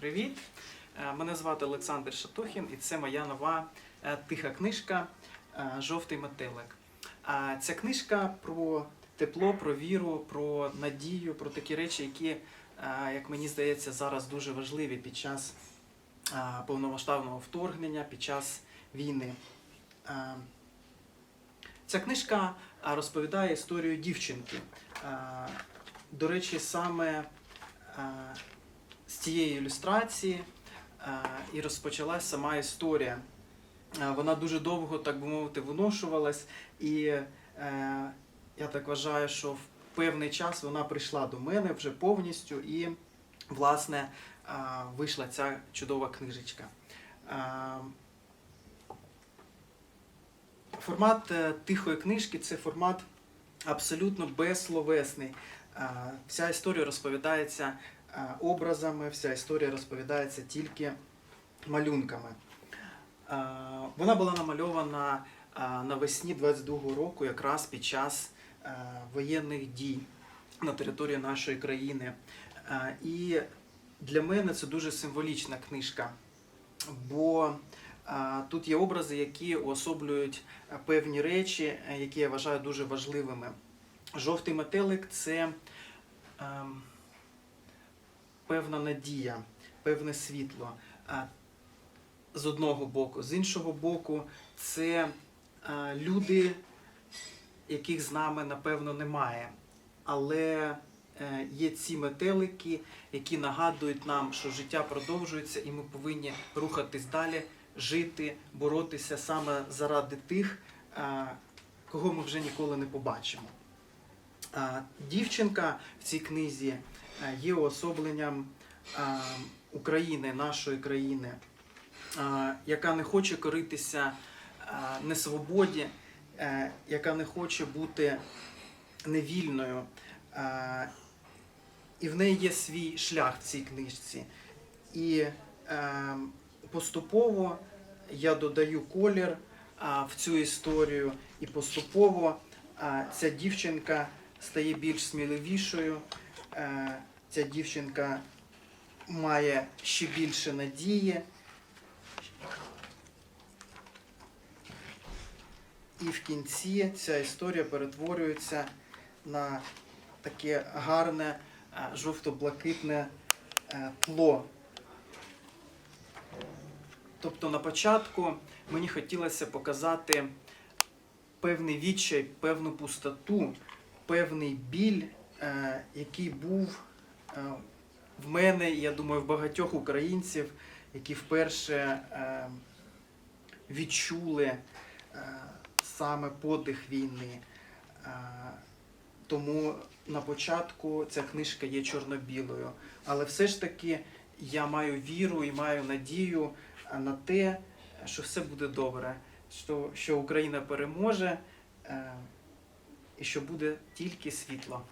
Привіт! Е, Мене звати Олександр Шатохін і це моя нова е, тиха книжка е, Жовтий метелик. Ця книжка про тепло, про віру, про надію, про такі речі, які, як мені здається, зараз дуже важливі під час повномасштабного вторгнення, під час війни. Ця книжка розповідає історію дівчинки. До речі, саме з цієї ілюстрації е, і розпочалась сама історія. Е, Вона дуже довго, так би мовити, виношувалась, і е, я так вважаю, що в певний час вона прийшла до мене вже повністю, і, власне, вийшла ця чудова книжечка. Формат тихої книжки це формат абсолютно безсловесний. Е, Вся історія розповідається образами, вся історія розповідається тільки малюнками. Е, Вона була намальована е, навесні 22-го року, якраз під час е, воєнних дій на території нашої країни. Е, І для мене це дуже символічна книжка, бо е, тут є образи, які уособлюють е, певні речі, е, які я вважаю дуже важливими. Жовтий метелик це ем, певна надія, певне світло. З одного боку, з іншого боку, це люди, яких з нами напевно немає. Але е, є ці метелики, які нагадують нам, що життя продовжується, і ми повинні рухатись далі, жити, боротися саме заради тих, кого ми вже ніколи не побачимо. Дівчинка в цій книзі є уособленням України, нашої країни, яка не хоче коритися несвободі, е, яка не хоче бути невільною. І в неї є свій шлях в цій книжці. І е, поступово я додаю колір в цю історію, і поступово ця дівчинка стає більш сміливішою. Е, Ця дівчинка має ще більше надії. І в кінці ця історія перетворюється на таке гарне е, жовто-блакитне е, тло. Тобто на початку мені хотілося показати певний відчай, певну пустоту, певний біль, е, який був е, в мене, я думаю, в багатьох українців, які вперше е, відчули е, саме подих війни. Е, Тому на початку ця книжка є чорно-білою. Але все ж таки я маю віру і маю надію е, на те, що все буде добре, що, що Україна переможе е, і що буде тільки світло.